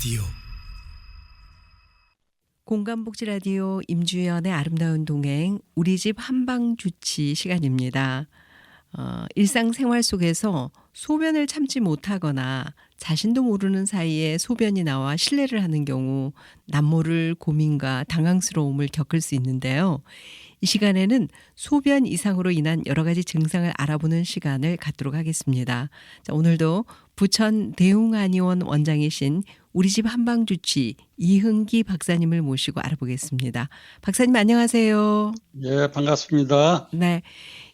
라디오 공감복지 라디오 임주연의 아름다운 동행 우리 집 한방 주치 시간입니다. 어, 일상생활 속에서 소변을 참지 못하거나 자신도 모르는 사이에 소변이 나와 실례를 하는 경우 남모를 고민과 당황스러움을 겪을 수 있는데요. 이 시간에는 소변 이상으로 인한 여러 가지 증상을 알아보는 시간을 갖도록 하겠습니다. 자, 오늘도 부천 대웅한의원 원장이신 우리 집 한방 주치 이흥기 박사님을 모시고 알아보겠습니다. 박사님 안녕하세요. 예, 반갑습니다. 네.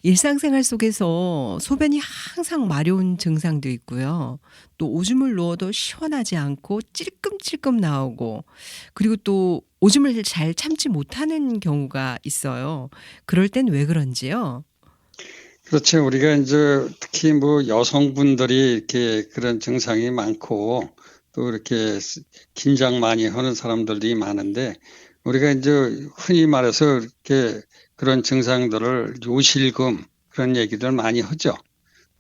일상생활 속에서 소변이 항상 마려운 증상도 있고요. 또 오줌을 누워도 시원하지 않고 찔끔찔끔 나오고 그리고 또 오줌을 잘 참지 못하는 경우가 있어요. 그럴 땐 왜 그런지요? 그렇죠. 우리가 이제 특히 뭐 여성분들이 이렇게 그런 증상이 많고 또 이렇게 긴장 많이 하는 사람들이 많은데 우리가 이제 흔히 말해서 이렇게 그런 증상들을 요실금 그런 얘기들 많이 하죠.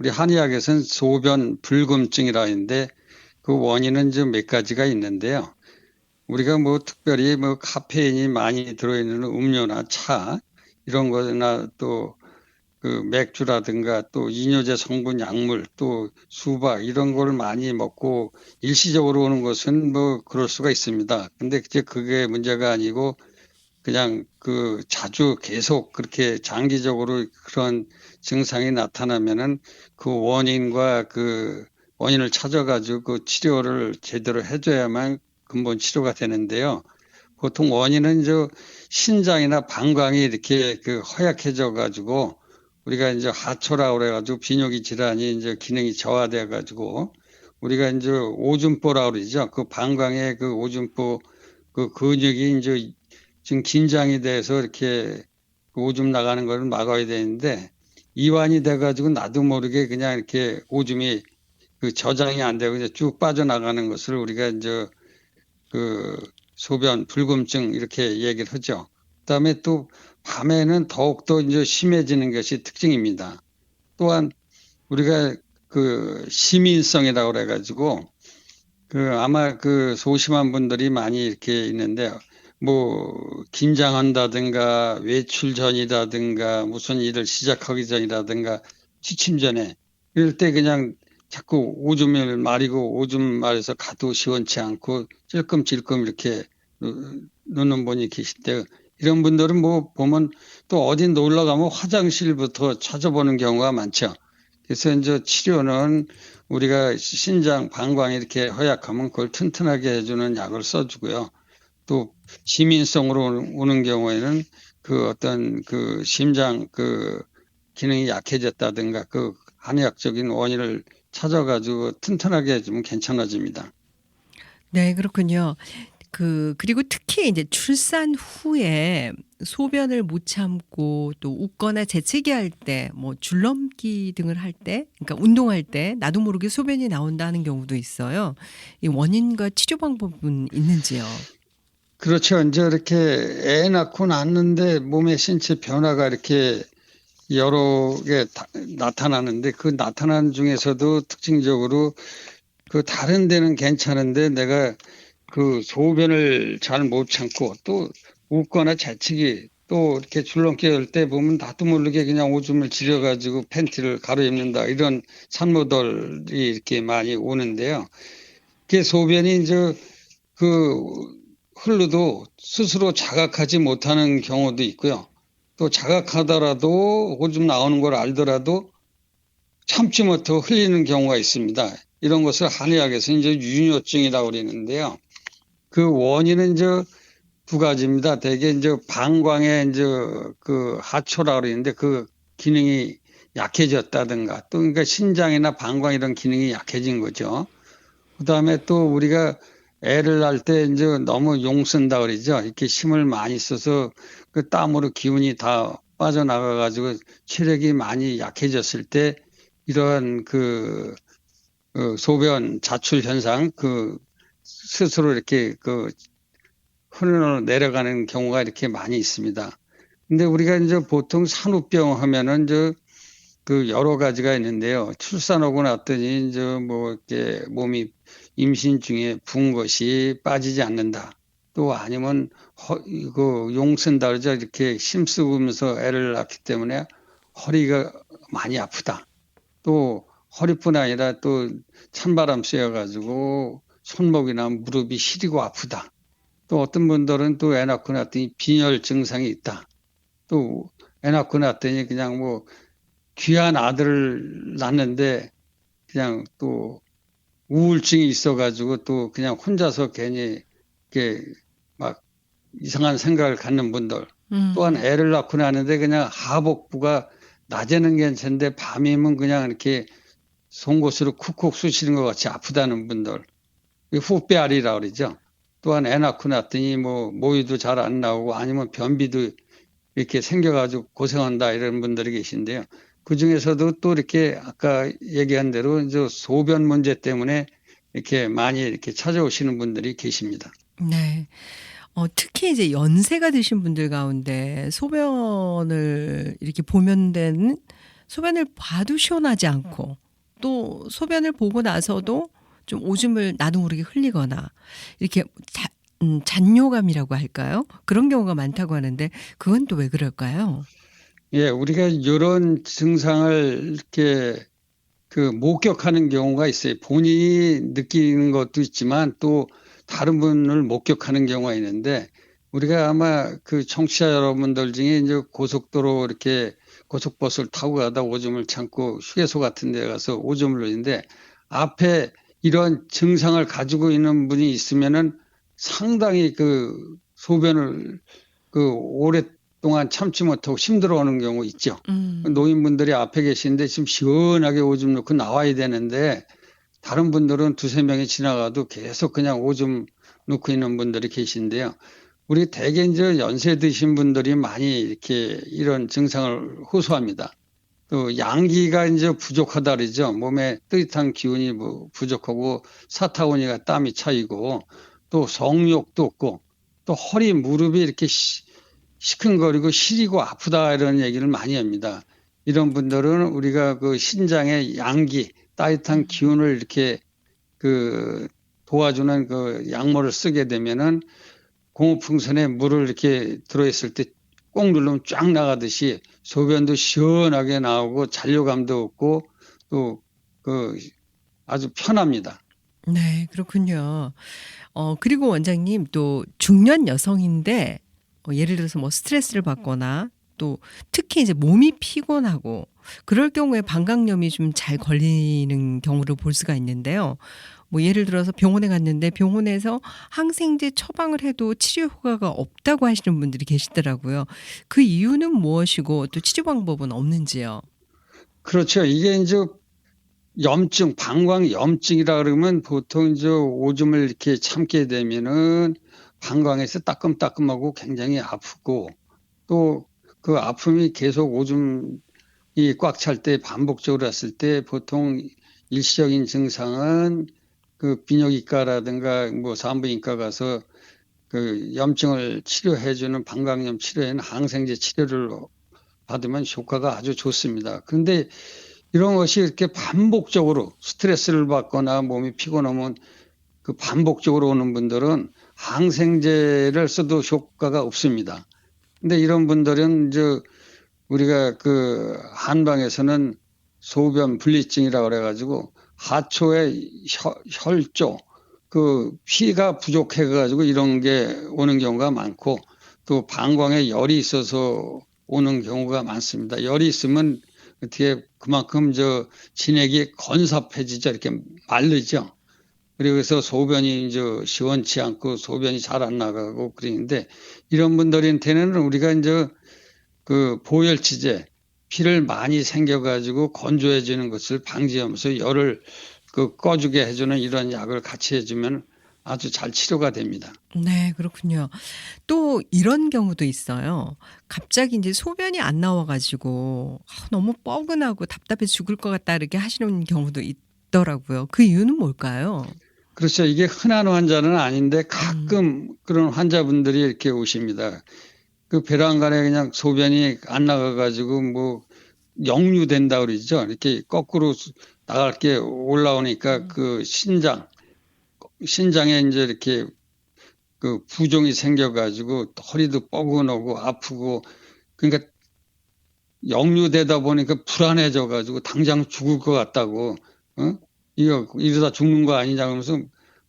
우리 한의학에서는 소변 불금증이라 하는데 그 원인은 이제 몇 가지가 있는데요. 우리가 뭐 특별히 뭐 카페인이 많이 들어있는 음료나 차 이런 거나 또 그 맥주라든가 또 이뇨제 성분 약물 또 수박 이런 걸 많이 먹고 일시적으로 오는 것은 뭐 그럴 수가 있습니다. 근데 이제 그게 문제가 아니고 그냥 그 자주 계속 그렇게 장기적으로 그런 증상이 나타나면은 그 원인과 그 원인을 찾아가지고 그 치료를 제대로 해줘야만 근본 치료가 되는데요. 보통 원인은 저 신장이나 방광이 이렇게 그 허약해져 가지고 우리가 이제 하초라 그래가지고 비뇨기 질환이 이제 기능이 저하돼 가지고 우리가 이제 오줌보라 그러죠. 그 방광의 그 오줌보 그 근육이 이제 지금 긴장이 돼서 이렇게 그 오줌 나가는 걸 막아야 되는데 이완이 돼가지고 나도 모르게 그냥 이렇게 오줌이 그 저장이 안 되고 이제 쭉 빠져나가는 것을 우리가 이제 그 소변 불금증 이렇게 얘기를 하죠. 그다음에 또 밤에는 더욱더 이제 심해지는 것이 특징입니다. 또한 우리가 그 시민성이라고 그래가지고 그 아마 그 소심한 분들이 많이 이렇게 있는데 뭐 긴장한다든가 외출 전이라든가 무슨 일을 시작하기 전이라든가 취침 전에 이럴 때 그냥 자꾸 오줌을 마리고 오줌 마려서 가도 시원치 않고 찔끔찔끔 이렇게 놓는 분이 계신데 이런 분들은 뭐 보면 또 어디 놀러 가면 화장실부터 찾아보는 경우가 많죠. 그래서 이제 치료는 우리가 신장, 방광이 이렇게 허약하면 그걸 튼튼하게 해주는 약을 써주고요. 또 시민성으로 오는 경우에는 그 어떤 그 심장 그 기능이 약해졌다든가 그 한의학적인 원인을 찾아가지고 튼튼하게 해주면 괜찮아집니다. 네, 그렇군요. 그 그리고 특히 이제 출산 후에 소변을 못 참고 또 웃거나 재채기 할 때, 뭐 줄넘기 등을 할 때, 그러니까 운동할 때 나도 모르게 소변이 나온다는 경우도 있어요. 이 원인과 치료 방법은 있는지요? 그렇죠. 이제 이렇게 애 낳고 났는데 몸의 신체 변화가 이렇게 여러 개 다- 나타나는데 그 나타나는 중에서도 특징적으로 그 다른 데는 괜찮은데 내가 그 소변을 잘 못 참고 또 웃거나 재채기 또 이렇게 줄넘기 할 때 보면 나도 모르게 그냥 오줌을 지려가지고 팬티를 가로입는다 이런 산모들이 이렇게 많이 오는데요. 그게 소변이 이제 그 흘러도 스스로 자각하지 못하는 경우도 있고요. 또 자각하더라도 오줌 나오는 걸 알더라도 참지 못하고 흘리는 경우가 있습니다. 이런 것을 한의학에서 이제 유뇨증이라고 그러는데요. 그 원인은 이제 두 가지입니다. 대개 이제 방광에 이제 그 하초라고 그러는데 그 기능이 약해졌다든가 또 그러니까 신장이나 방광 이런 기능이 약해진 거죠. 그 다음에 또 우리가 애를 낳을 때 이제 너무 용 쓴다 그러죠. 이렇게 힘을 많이 써서 그 땀으로 기운이 다 빠져나가 가지고 체력이 많이 약해졌을 때 이러한 그, 그 소변 자출 현상 그 스스로 이렇게 그 흘러 내려가는 경우가 이렇게 많이 있습니다. 근데 우리가 이제 보통 산후병 하면은 이제 그 여러 가지가 있는데요. 출산 오고 났더니 이제 뭐 이렇게 몸이 임신 중에 부은 것이 빠지지 않는다. 또 아니면 허, 이거 용 쓴다 그러죠. 이렇게 힘쓰면서 애를 낳기 때문에 허리가 많이 아프다. 또 허리뿐 아니라 또 찬바람 쐬어가지고 손목이나 무릎이 시리고 아프다. 또 어떤 분들은 또 애 낳고 났더니 빈혈 증상이 있다. 또 애 낳고 났더니 그냥 뭐 귀한 아들을 낳는데 그냥 또 우울증이 있어가지고 또 그냥 혼자서 괜히 이렇게 막 이상한 생각을 갖는 분들 음. 또한 애를 낳고 나는데 그냥 하복부가 낮에는 괜찮은데 밤이면 그냥 이렇게 송곳으로 쿡쿡 쑤시는 것 같이 아프다는 분들 이 후배알이라 그러죠. 또한 애 낳고 났더니 뭐 모유도 잘 안 나오고 아니면 변비도 이렇게 생겨가지고 고생한다 이런 분들이 계신데요. 그 중에서도 또 이렇게 아까 얘기한 대로 이제 소변 문제 때문에 이렇게 많이 이렇게 찾아오시는 분들이 계십니다. 네. 어, 특히 이제 연세가 드신 분들 가운데 소변을 이렇게 보면 되는 소변을 봐도 시원하지 않고 또 소변을 보고 나서도 좀 오줌을 나도 모르게 흘리거나 이렇게 자, 음, 잔뇨감이라고 할까요? 그런 경우가 많다고 하는데 그건 또 왜 그럴까요? 예, 우리가 이런 증상을 이렇게 그 목격하는 경우가 있어요. 본인이 느끼는 것도 있지만 또 다른 분을 목격하는 경우가 있는데 우리가 아마 그 청취자 여러분들 중에 이제 고속도로 이렇게 고속버스를 타고 가다 오줌을 참고 휴게소 같은 데 가서 오줌을 누리는데 앞에 이런 증상을 가지고 있는 분이 있으면은 상당히 그 소변을 그 오랫동안 참지 못하고 힘들어하는 경우 있죠. 음. 노인분들이 앞에 계시는데 지금 시원하게 오줌 넣고 나와야 되는데 다른 분들은 두세 명이 지나가도 계속 그냥 오줌 넣고 있는 분들이 계신데요. 우리 대개 이제 연세 드신 분들이 많이 이렇게 이런 증상을 호소합니다. 또 양기가 이제 부족하다 그러죠. 몸에 뜨뜻한 기운이 뭐 부족하고 사타구니가 땀이 차이고 또 성욕도 없고 또 허리 무릎이 이렇게 시, 시큰거리고 시리고 아프다 이런 얘기를 많이 합니다. 이런 분들은 우리가 그 신장의 양기, 따뜻한 기운을 이렇게 그 도와주는 그 약물을 쓰게 되면은 고무풍선에 물을 이렇게 들어있을 때 꼭 누르면 쫙 나가듯이 소변도 시원하게 나오고 잔류감도 없고 또 그 아주 편합니다. 네, 그렇군요. 어, 그리고 원장님 또 중년 여성인데 어, 예를 들어서 뭐 스트레스를 받거나 또 특히 이제 몸이 피곤하고 그럴 경우에 방광염이 좀 잘 걸리는 경우를 볼 수가 있는데요. 뭐 예를 들어서 병원에 갔는데 병원에서 항생제 처방을 해도 치료 효과가 없다고 하시는 분들이 계시더라고요. 그 이유는 무엇이고 또 치료 방법은 없는지요? 그렇죠. 이게 이제 염증, 방광 염증이라 그러면 보통 이제 오줌을 이렇게 참게 되면은 방광에서 따끔따끔하고 굉장히 아프고 또 그 아픔이 계속 오줌이 꽉 찰 때 반복적으로 했을 때 보통 일시적인 증상은 그 비뇨기과라든가 뭐 산부인과 가서 그 염증을 치료해주는 방광염 치료에는 항생제 치료를 받으면 효과가 아주 좋습니다. 그런데 이런 것이 이렇게 반복적으로 스트레스를 받거나 몸이 피곤하면 그 반복적으로 오는 분들은 항생제를 써도 효과가 없습니다. 근데 이런 분들은 이제 우리가 그 한방에서는 소변 분리증이라고 그래가지고 하초의 혈, 혈조 그 피가 부족해 가지고 이런 게 오는 경우가 많고 또 방광에 열이 있어서 오는 경우가 많습니다. 열이 있으면 어떻게 그만큼 저 진액이 건섭해지죠. 이렇게 마르죠. 그래서 소변이 이제 시원치 않고 소변이 잘 안 나가고 그러는데 이런 분들한테는 우리가 이제 그 보혈치제 피를 많이 생겨가지고 건조해지는 것을 방지하면서 열을 그 꺼주게 해주는 이런 약을 같이 해주면 아주 잘 치료가 됩니다. 네, 그렇군요. 또 이런 경우도 있어요. 갑자기 이제 소변이 안 나와가지고 아, 너무 뻐근하고 답답해 죽을 것 같다 이렇게 하시는 경우도 있더라고요. 그 이유는 뭘까요? 그렇죠. 이게 흔한 환자는 아닌데 가끔 그런 환자분들이 이렇게 오십니다. 그 배란간에 그냥 소변이 안 나가가지고 뭐 역류된다 그러죠. 이렇게 거꾸로 나갈 게 올라오니까 그 신장 신장에 이제 이렇게 그 부종이 생겨가지고 허리도 뻐근하고 아프고 그러니까 역류되다 보니까 불안해져가지고 당장 죽을 것 같다고 어? 이거 이러다 죽는 거 아니냐 그러면서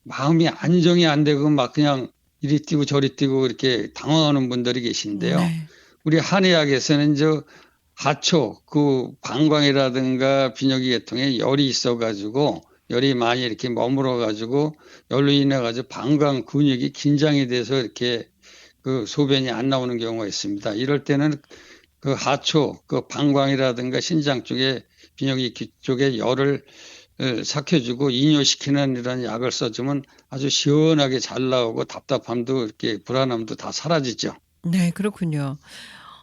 마음이 안정이 안 되고 막 그냥 이리 뛰고 저리 뛰고 이렇게 당황하는 분들이 계신데요. 네. 우리 한의학에서는 저 하초 그 방광이라든가 비뇨기 계통에 열이 있어가지고 열이 많이 이렇게 머물어 가지고 열로 인해 가지고 방광 근육이 긴장이 돼서 이렇게 그 소변이 안 나오는 경우가 있습니다. 이럴 때는 그 하초 그 방광이라든가 신장 쪽에 비뇨기 기- 쪽에 열을 을 삭혀주고 이뇨시키는 이런 약을 써주면 아주 시원하게 잘 나오고 답답함도 이렇게 불안함도 다 사라지죠. 네, 그렇군요.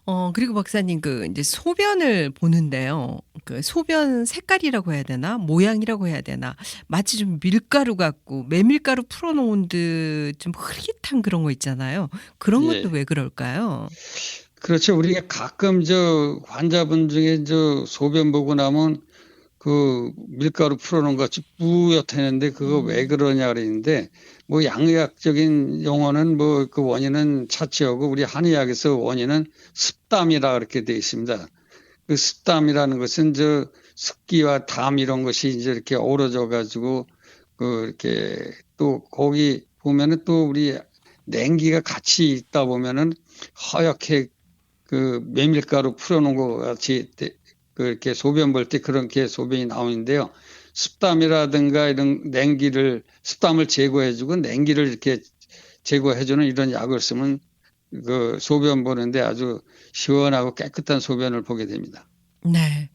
어, 그리고 박사님 그 이제 소변을 보는데요. 그 소변 색깔이라고 해야 되나? 모양이라고 해야 되나? 마치 좀 밀가루 같고 메밀가루 풀어놓은 듯 좀 흐릿한 그런 거 있잖아요. 그런 예. 것도 왜 그럴까요? 그렇죠. 우리가 가끔 저 환자분 중에 저 소변 보고 나면 그 밀가루 풀어놓은 것 같이 뿌옇다는데 그거 음. 왜 그러냐 그랬는데 뭐 양의학적인 용어는 뭐 그 원인은 차치하고 우리 한의학에서 원인은 습담이라 그렇게 되어 있습니다. 그 습담이라는 것은 저 습기와 담 이런 것이 이제 이렇게 어우러져 가지고 그 이렇게 또 거기 보면은 또 우리 냉기가 같이 있다 보면은 허옇게 그 메밀가루 풀어놓은 것 같이 되- 그렇게 소변 볼 때 그렇게 소변이 나오는데요. 습담이라든가 이런 냉기를 습담을 제거해주고 냉기를 이렇게 제거해주는 이런 약을 쓰면 그 소변 보는데 아주 시원하고 깨끗한 소변을 보게 됩니다. 네.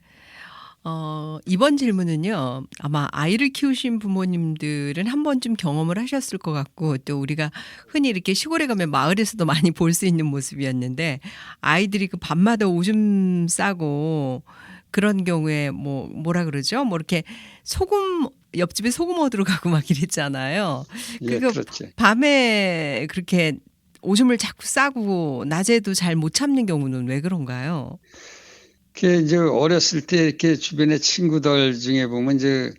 어, 이번 질문은요. 아마 아이를 키우신 부모님들은 한 번쯤 경험을 하셨을 것 같고 또 우리가 흔히 이렇게 시골에 가면 마을에서도 많이 볼 수 있는 모습이었는데 아이들이 그 밤마다 오줌 싸고 그런 경우에 뭐 뭐라 그러죠? 뭐 이렇게 소금 옆집에 소금 얻으러 가고 막 이랬잖아요. 예, 그거 그렇죠. 밤에 그렇게 오줌을 자꾸 싸고 낮에도 잘 못 참는 경우는 왜 그런가요? 그 이제 어렸을 때 이렇게 주변에 친구들 중에 보면 이제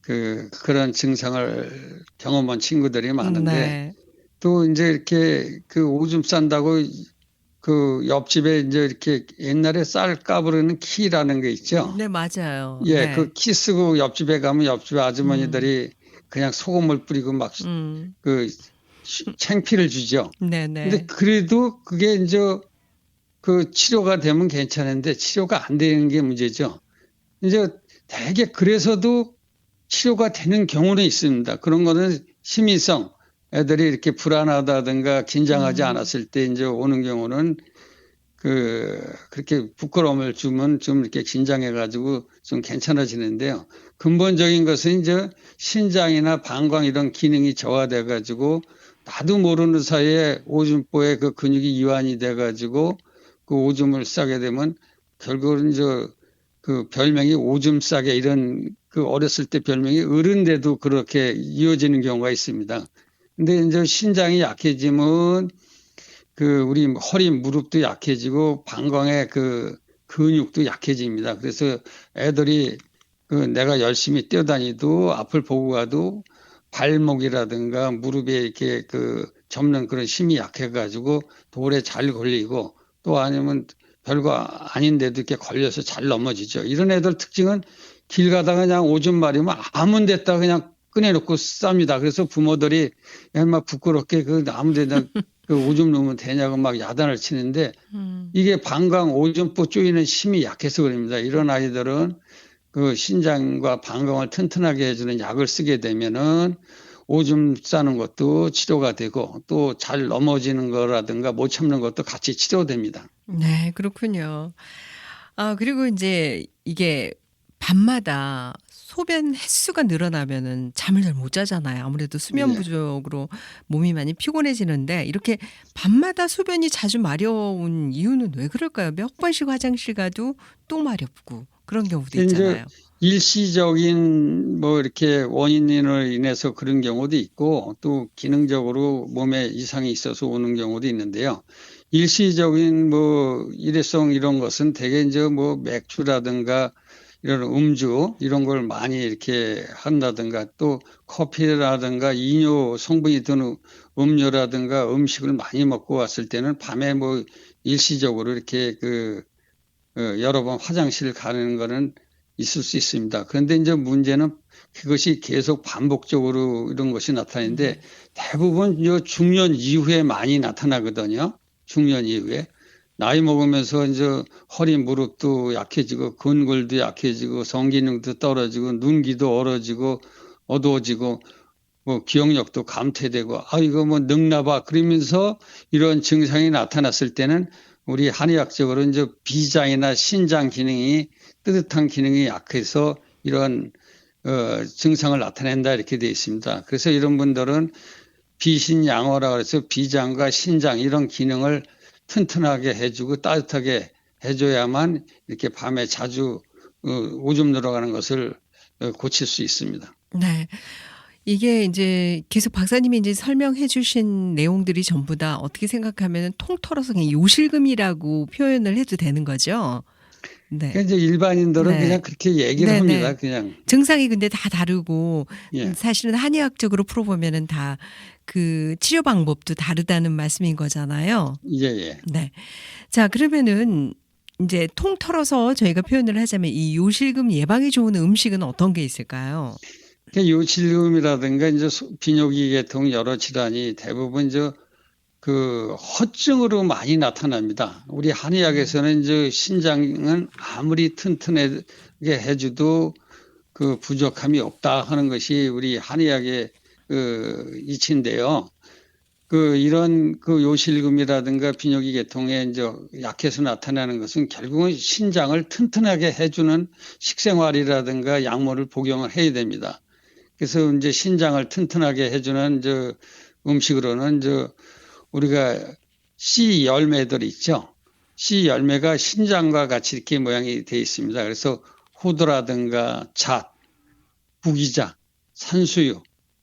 그 그런 증상을 경험한 친구들이 많은데 네. 또 이제 이렇게 그 오줌 싼다고 그 옆집에 이제 이렇게 옛날에 쌀 까부르는 키라는 게 있죠. 네, 맞아요. 예, 네. 그키 쓰고 옆집에 가면 옆집 아주머니들이 그냥 소금을 뿌리고 막 음. 그 챙피를 주죠. 네, 네. 근데 그래도 그게 이제 그 치료가 되면 괜찮은데 치료가 안 되는 게 문제죠. 이제 대개 그래서도 치료가 되는 경우는 있습니다. 그런 거는 심의성 애들이 이렇게 불안하다든가 긴장하지 음. 않았을 때 이제 오는 경우는 그 그렇게 부끄러움을 주면 좀 이렇게 긴장해 가지고 좀 괜찮아지는데요. 근본적인 것은 이제 신장이나 방광 이런 기능이 저하돼 가지고 나도 모르는 사이에 오줌보에 그 근육이 이완이 돼 가지고 그 오줌을 싸게 되면 결국은 저 그 별명이 오줌 싸게 이런 그 어렸을 때 별명이 어른데도 그렇게 이어지는 경우가 있습니다. 근데 이제 신장이 약해지면 그 우리 허리 무릎도 약해지고 방광의 그 근육도 약해집니다. 그래서 애들이 그 내가 열심히 뛰어다니도 앞을 보고 가도 발목이라든가 무릎에 이렇게 그 접는 그런 힘이 약해가지고 돌에 잘 걸리고 또 아니면 별거 아닌데도 이렇게 걸려서 잘 넘어지죠. 이런 애들 특징은 길 가다가 그냥 오줌 마리면 아무 데다 그냥 꺼내놓고 쌉니다. 그래서 부모들이 야, 막 부끄럽게 그 아무 데다 그 오줌 넣으면 되냐고 막 야단을 치는데 음. 이게 방광 오줌보 쪼이는 힘이 약해서 그럽니다. 이런 아이들은 그 신장과 방광을 튼튼하게 해주는 약을 쓰게 되면은 오줌 싸는 것도 치료가 되고 또 잘 넘어지는 거라든가 못 참는 것도 같이 치료됩니다. 네, 그렇군요. 아, 그리고 이제 이게 밤마다 소변 횟수가 늘어나면은 잠을 잘 못 자잖아요. 아무래도 수면 네. 부족으로 몸이 많이 피곤해지는데 이렇게 밤마다 소변이 자주 마려운 이유는 왜 그럴까요? 몇 번씩 화장실 가도 또 마렵고 그런 경우도 있잖아요. 일시적인 뭐 이렇게 원인으로 인해서 그런 경우도 있고 또 기능적으로 몸에 이상이 있어서 오는 경우도 있는데요. 일시적인 뭐 일회성 이런 것은 대개 이제 뭐 맥주라든가 이런 음주 이런 걸 많이 이렇게 한다든가 또 커피라든가 이뇨 성분이 드는 음료라든가 음식을 많이 먹고 왔을 때는 밤에 뭐 일시적으로 이렇게 그 어, 여러 번 화장실 가는 거는 있을 수 있습니다. 그런데 이제 문제는 그것이 계속 반복적으로 이런 것이 나타나는데 대부분 요 중년 이후에 많이 나타나거든요. 중년 이후에. 나이 먹으면서 이제 허리 무릎도 약해지고 근골도 약해지고 성기능도 떨어지고 눈기도 얼어지고 어두워지고 뭐 기억력도 감퇴되고 아 이거 뭐 늙나봐 그러면서 이런 증상이 나타났을 때는 우리 한의학적으로 이제 비장이나 신장 기능이 뜨뜻한 기능이 약해서 이런 어, 증상을 나타낸다 이렇게 되어 있습니다. 그래서 이런 분들은 비신양어라 그래서 비장과 신장 이런 기능을 튼튼하게 해주고 따뜻하게 해줘야만 이렇게 밤에 자주 어, 오줌 들어가는 것을 어, 고칠 수 있습니다. 네. 이게 이제 계속 박사님이 이제 설명해 주신 내용들이 전부 다 어떻게 생각하면 통털어서 그냥 요실금이라고 표현을 해도 되는 거죠. 네. 그러니까 이제 일반인들은 네. 그냥 그렇게 얘기를 네, 합니다. 네. 그냥 증상이 근데 다 다르고 예. 사실은 한의학적으로 풀어보면은 다 그 치료 방법도 다르다는 말씀인 거잖아요. 예, 예. 네. 자, 그러면은 이제 통털어서 저희가 표현을 하자면 이 요실금 예방에 좋은 음식은 어떤 게 있을까요? 그 요실금이라든가 이제 소- 비뇨기 계통 여러 질환이 대부분 저 그 허증으로 많이 나타납니다. 우리 한의학에서는 이제 신장은 아무리 튼튼하게 해줘도 그 부족함이 없다 하는 것이 우리 한의학의 그 이치인데요. 그 이런 그 요실금이라든가 비뇨기 계통에 이제 약해서 나타나는 것은 결국은 신장을 튼튼하게 해주는 식생활이라든가 약물을 복용을 해야 됩니다. 그래서 이제 신장을 튼튼하게 해주는 저 음식으로는 저 우리가 씨 열매들 있죠. 씨 열매가 신장과 같이 이렇게 모양이 되어 있습니다. 그래서 호두라든가 잣, 부기자, 산수유,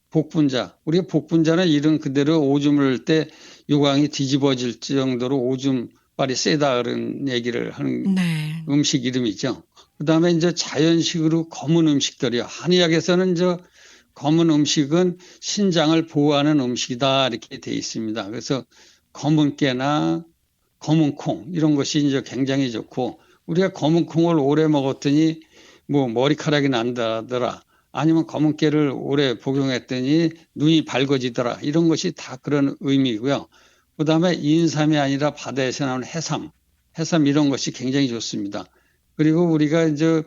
복분자. 우리가 복분자는 이름 그대로 오줌을 때 요강이 뒤집어질 정도로 오줌발이 세다 그런 얘기를 하는 네. 음식 이름이죠. 그 다음에 이제 자연식으로 검은 음식들이요. 한의학에서는 저 검은 음식은 신장을 보호하는 음식이다 이렇게 돼 있습니다. 그래서 검은 깨나 검은 콩 이런 것이 이제 굉장히 좋고 우리가 검은 콩을 오래 먹었더니 뭐 머리카락이 난다더라 아니면 검은 깨를 오래 복용했더니 눈이 밝아지더라 이런 것이 다 그런 의미고요. 그 다음에 인삼이 아니라 바다에서 나오는 해삼 해삼 이런 것이 굉장히 좋습니다. 그리고 우리가 이제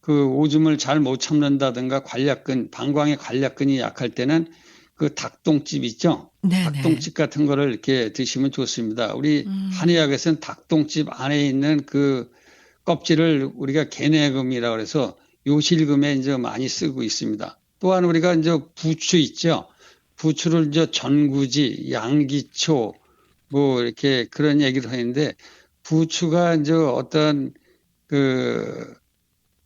그 오줌을 잘 못 참는다든가 관략근, 방광의 관략근이 약할 때는 그 닭똥집 있죠? 네. 닭똥집 같은 거를 이렇게 드시면 좋습니다. 우리 음. 한의학에서는 닭똥집 안에 있는 그 껍질을 우리가 개내금이라고 해서 요실금에 이제 많이 쓰고 있습니다. 또한 우리가 이제 부추 있죠? 부추를 이제 전구지, 양기초, 뭐 이렇게 그런 얘기를 하는데 부추가 이제 어떤 그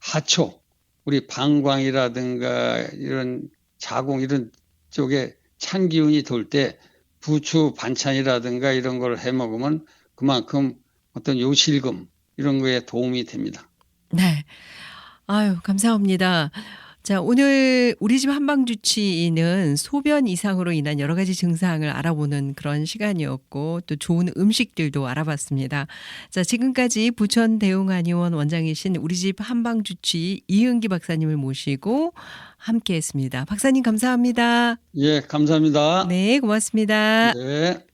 하초, 우리 방광이라든가 이런 자궁 이런 쪽에 찬 기운이 돌 때 부추 반찬이라든가 이런 걸 해 먹으면 그만큼 어떤 요실금 이런 거에 도움이 됩니다. 네. 아유, 감사합니다. 자, 오늘 우리 집 한방주치의는 소변 이상으로 인한 여러 가지 증상을 알아보는 그런 시간이었고 또 좋은 음식들도 알아봤습니다. 자, 지금까지 부천 대웅한의원 원장이신 우리 집 한방주치의 이은기 박사님을 모시고 함께 했습니다. 박사님 감사합니다. 예, 감사합니다. 네, 고맙습니다. 네.